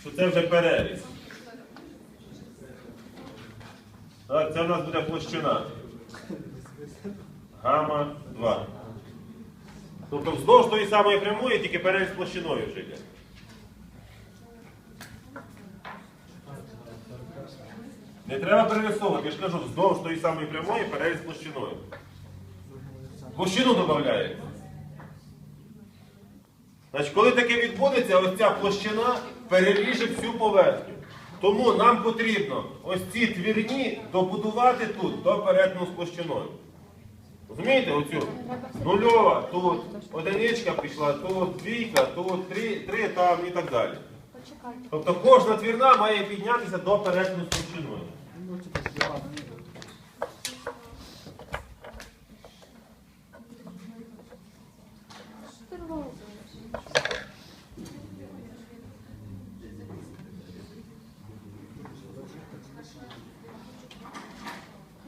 що це вже переріз. Так, це в нас буде площина. Гама 2. Тобто вздовж тої самої прямої, тільки переріз площиною вже йде. Не треба перерисовувати, я ж кажу, вздовж тої самої прямої переріз площиною. Площину додається. Значить, коли таке відбудеться, ось ця площина переріже всю поверхню. Тому нам потрібно ось ці твірні добудувати тут до перетину з площиною. Розумієте, оцю нульова, тут одиничка пішла, тут двійка, тут три, три там і так далі. Тобто кожна твірна має піднятися до перетину з площиною. Що ти робиш?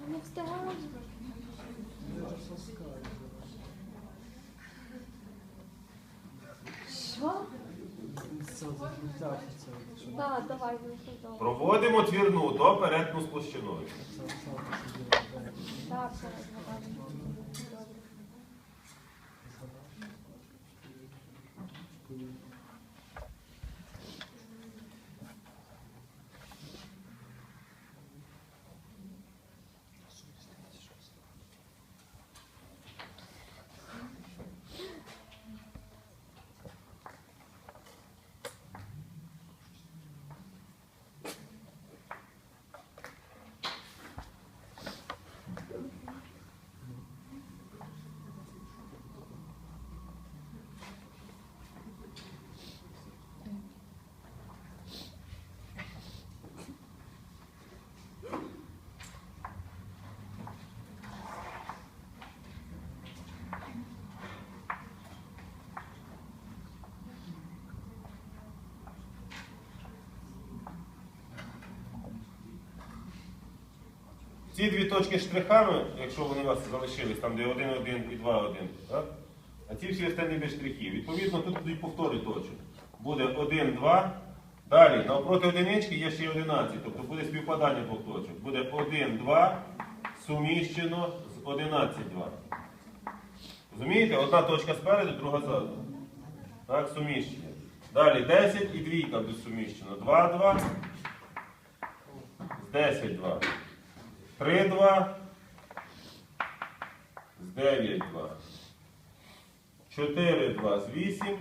Я не встигаю. Що? Так, давай, ну. Проводимо твірну до перетну з площиною. Так, Ці дві точки штрихами, якщо вони у вас залишились, там де 1, 1 і 2, 1, так? а ці всі останні без штрихів. Відповідно, тут будуть повтори точок. Буде 1, 2. Далі, навпроти одинички є ще й 11, тобто буде співпадання двох точок. Буде 1, 2, суміщено з 11, 2. Розумієте? Одна точка спереду, друга ззаду. Так, суміщення. Далі 10 і двійка буде суміщено. 2, 2, з 10, 2. 3, 2, з 9, 2. 4, 2, з 8.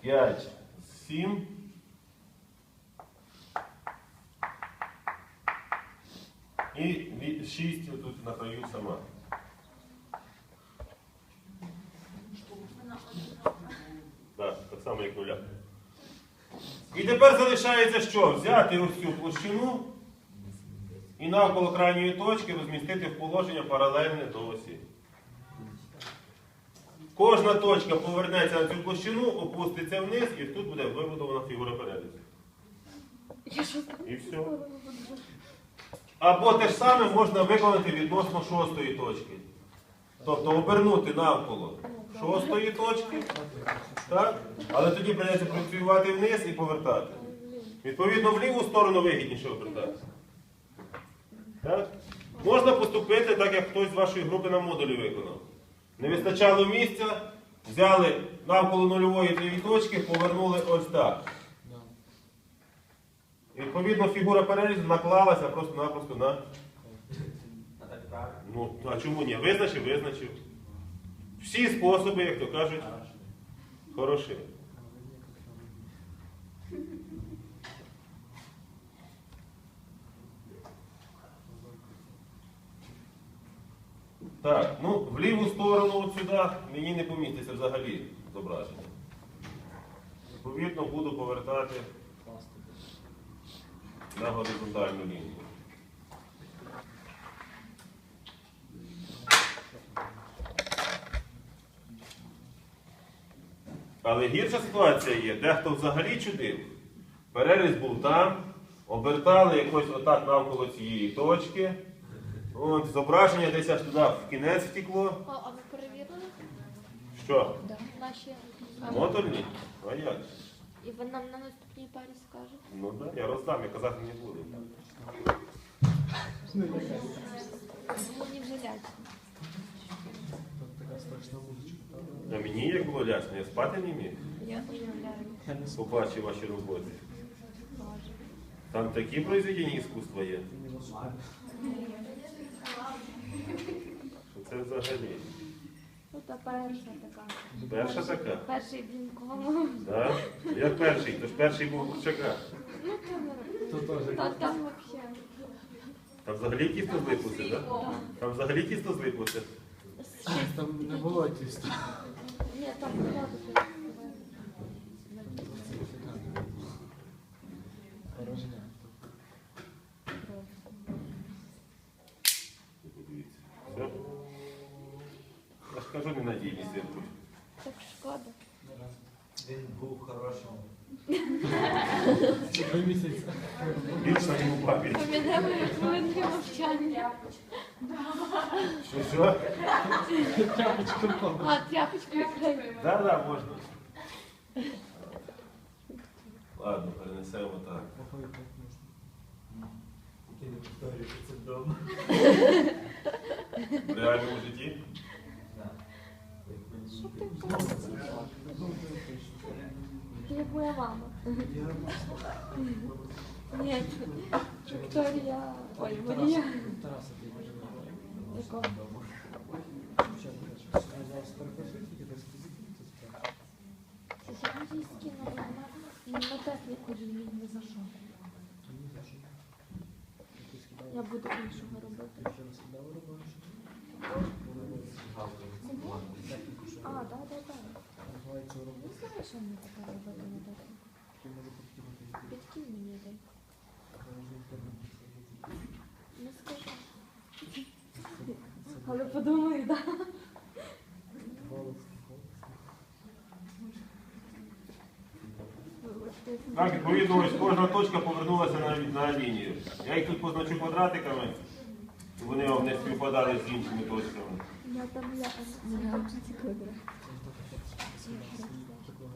5, з 7. І 6 тут на краю сама. Так, так само, як нуля. І тепер залишається що? Взяти ось цю площину і навколо крайньої точки розмістити в положення паралельне до осі. Кожна точка повернеться на цю площину, опуститься вниз і тут буде вибудована фігура там? І все. Або те ж саме можна виконати відносно шостої точки. Тобто обернути навколо шостої точки. Але тоді прийдеться працювати вниз і повертати. Відповідно, в ліву сторону вигідніше обертати. Так? Можна поступити так, як хтось з вашої групи на модулі виконав. Не вистачало місця, взяли навколо нульової цієї точки, повернули ось так. Відповідно, фігура перерізу наклалася просто-напросто на. Ну, а чому ні? Визначив, визначив. Всі способи, як то кажуть, хороші. Так, ну, в ліву сторону от сюди мені не поміститься взагалі зображення. Відповідно, буду повертати на горизонтальну лінію. Але гірша ситуація є, дехто взагалі чудив. Переріз був там, обертали якось отак навколо цієї точки. От, зображення десь аж туди в кінець втекло. А, а ви перевірили? Що? Наші Модульні? А як? І ви нам на наступній парі скажете. Ну так, да, я роздам, я казати не буду. Мені вже лячно. А мені як було лячно, я спати не міг. Я уявляю. Побачив ваші роботи. Там такі произведення іскусства є, це взагалі. Ну, та перша така. Перша така. Перший блінком. Да? Як перший, то ж перший був Курчака. Ну, це не То теж. Та там взагалі. Там взагалі тісто злиплося, так? Там взагалі тісто злиплося. Там не було тіста. Ні, там. Все. Я ж кажу, ненадійність. якусь. Так шкода. Він був хорошим. Два місяці. Вічно йому папі. Пам'ятаємо, як хвилинки мовчання. Що, що? Тряпочку. А, тряпочку. Да, да, можна. Ладно, перенесемо так. Ти не повторюєш це вдома. В реальному житті. Що ти як моя мама. Ні, Вікторія. Ой, Марія. Тараса, ти може техніку ж не за що. Я буду іншого робити. А, так, так, так. Не знаю, що мені таке робити на техніку. Ти може підкинути. Підкинь мені дай. Можна інтернет підкинути. Не скажу. Але подумаю, так. Так, відповідно, ось кожна точка повернулася на, на лінію. Я їх тут позначу квадратиками, щоб вони вам не співпадали з іншими точками. Я там я. Я вчиться квадрат. Це так, от, такого.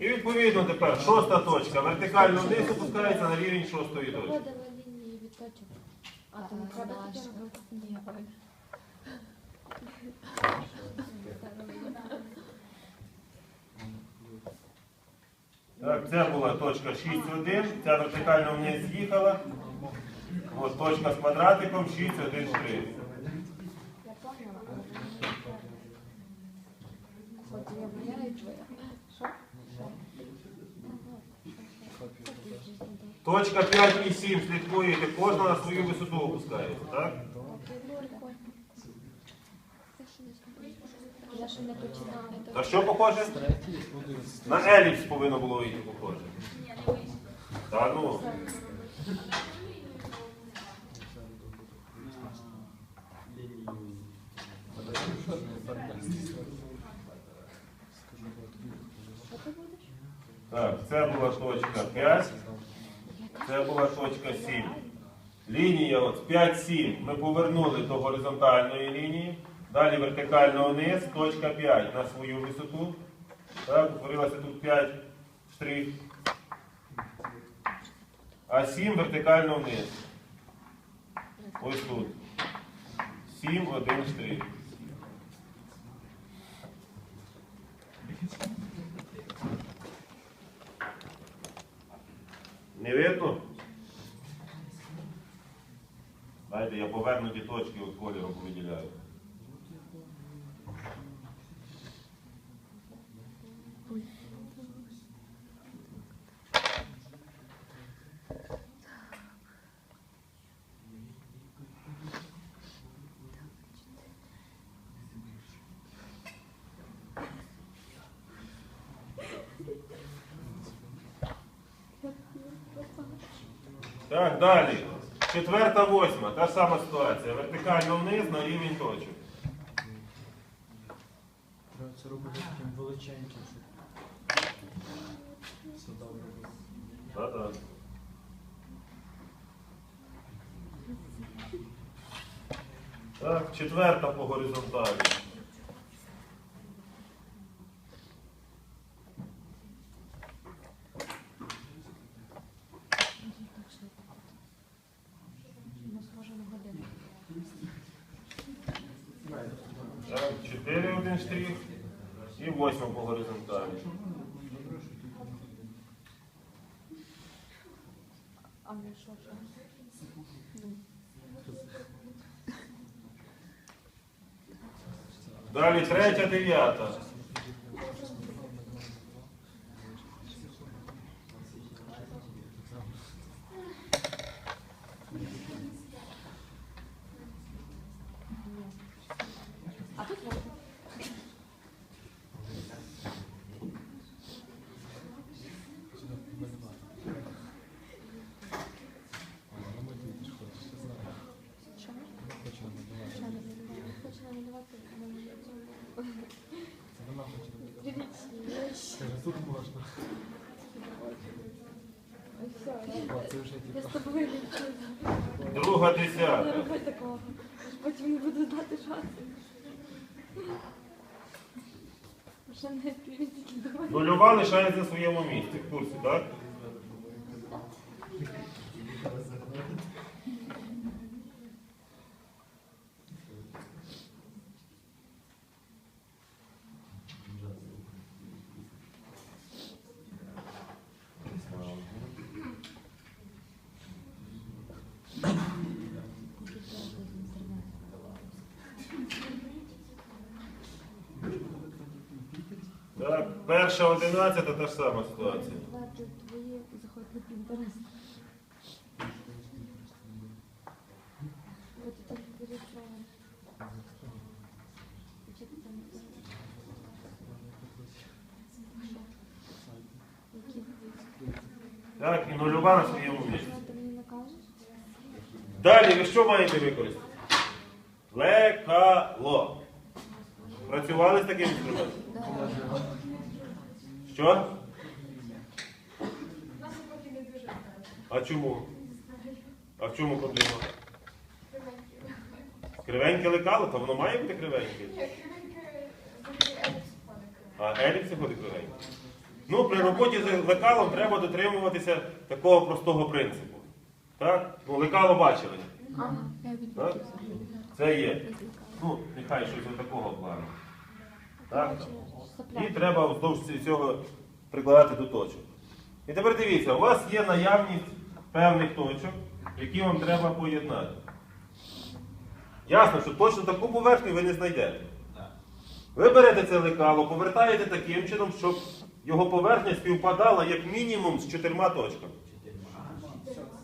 І відповідно тепер шоста точка вертикально вниз опускається на рівень шостої точки. А? Ні, Так, це була точка 6,1, ця вертикально вниз з'їхала. Точка з квадратиком 6,1 штрих. Я поняла, але Хоч я моя і твоя. Що? Точка 5 і 7 слідкуєте, кожна на свою висоту опускається, так? Я. На що похоже? На еліпс повинно було йти похоже. Та ну. Що ти будеш? Так, це була точка 5, це була точка 7. Лінія от 5-7 ми повернули до горизонтальної лінії. Далі вертикально вниз, точка 5 на свою висоту. Так, утворилося тут 5 штрих. А 7 вертикально вниз. Ось тут. 7, 1 штрих. Не видно? Дайте я повернуті точки от кольором виділяю. Так, далі. Четверта, восьма. Та ж сама ситуація. Вертикально вниз на рівень точок. Треба це робити таким величеньким, щоб все добре було. Так-так. Так, четверта по горизонталі. Один штрих і 8 по горизонталі. Далі третя, дев'ята. А тут вот. Що? Що намалювати? Хочу намалювати на Дивіться, Тут можна. Я з тобою. Друга Не десята. роби такого. Потім не буду знати шанси. Вже не давай. Нульова лишається на своєму місці в курсі, так? Так, перша одинадцята та ж сама ситуація. Так, і нульова на своєму місці. Далі ви що маєте використати? Лекало. Працювали з таким інструментом? Що? А чому? А в чому проблема? Кривеньке лекало, то воно має бути кривеньке. А еліпси ходить кривеньке. Ну, при роботі з лекалом треба дотримуватися такого простого принципу. Так? Ну, лекало бачили. Так? Це є. Ну, нехай щось ось такого плану. Так? І треба вздовж цього прикладати до точок. І тепер дивіться, у вас є наявність певних точок, які вам треба поєднати. Ясно, що точно таку поверхню ви не знайдете. Ви берете це лекало, повертаєте таким чином, щоб його поверхня співпадала як мінімум з чотирма точками.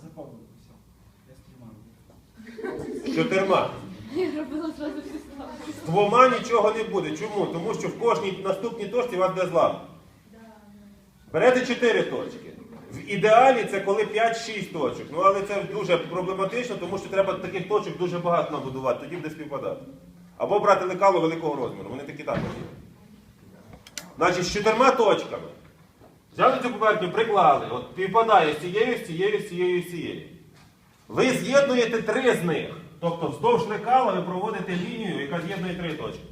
Запомнив. Все. Я чотирма. Робила зразу двома нічого не буде. Чому? Тому що в кожній наступній точці вас буде злам. Берете 4 точки. В ідеалі це коли 5-6 точок. Ну але це дуже проблематично, тому що треба таких точок дуже багато набудувати, тоді буде співпадати. Або брати лекало великого розміру. Вони такі також є. Значить, з чотирма точками. Взяли цю поверхню, приклали. От співпадає з цією, з цією, з цією, з цією. Ви з'єднуєте три з них. Тобто вздовж лекала ви проводите лінію, яка з'єднує три точки.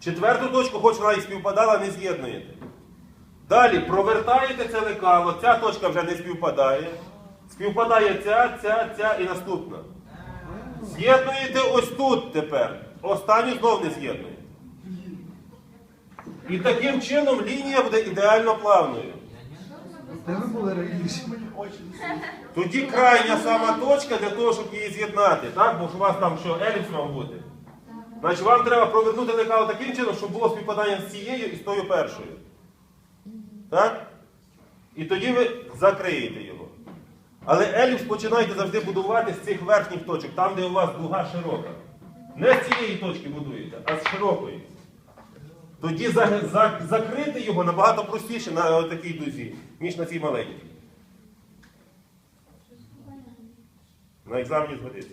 Четверту точку, хоч вона і співпадала, не з'єднуєте. Далі провертаєте це лекало, ця точка вже не співпадає. Співпадає ця, ця, ця і наступна. З'єднуєте ось тут тепер. Останню знов не з'єднуєте. І таким чином лінія буде ідеально плавною. Де були раніше? Тоді крайня сама точка для того, щоб її з'єднати. Так? Бо ж у вас там що, еліпс мав бути. Значить, вам треба провернути лекало таким чином, щоб було співпадання з цією і з тою першою. Так? І тоді ви закриєте його. Але еліпс починайте завжди будувати з цих верхніх точок, там, де у вас дуга широка. Не з цієї точки будуєте, а з широкої. Тоді за- за- закрити його набагато простіше на такій дузі, ніж на цій маленькій. На екзамені згодиться.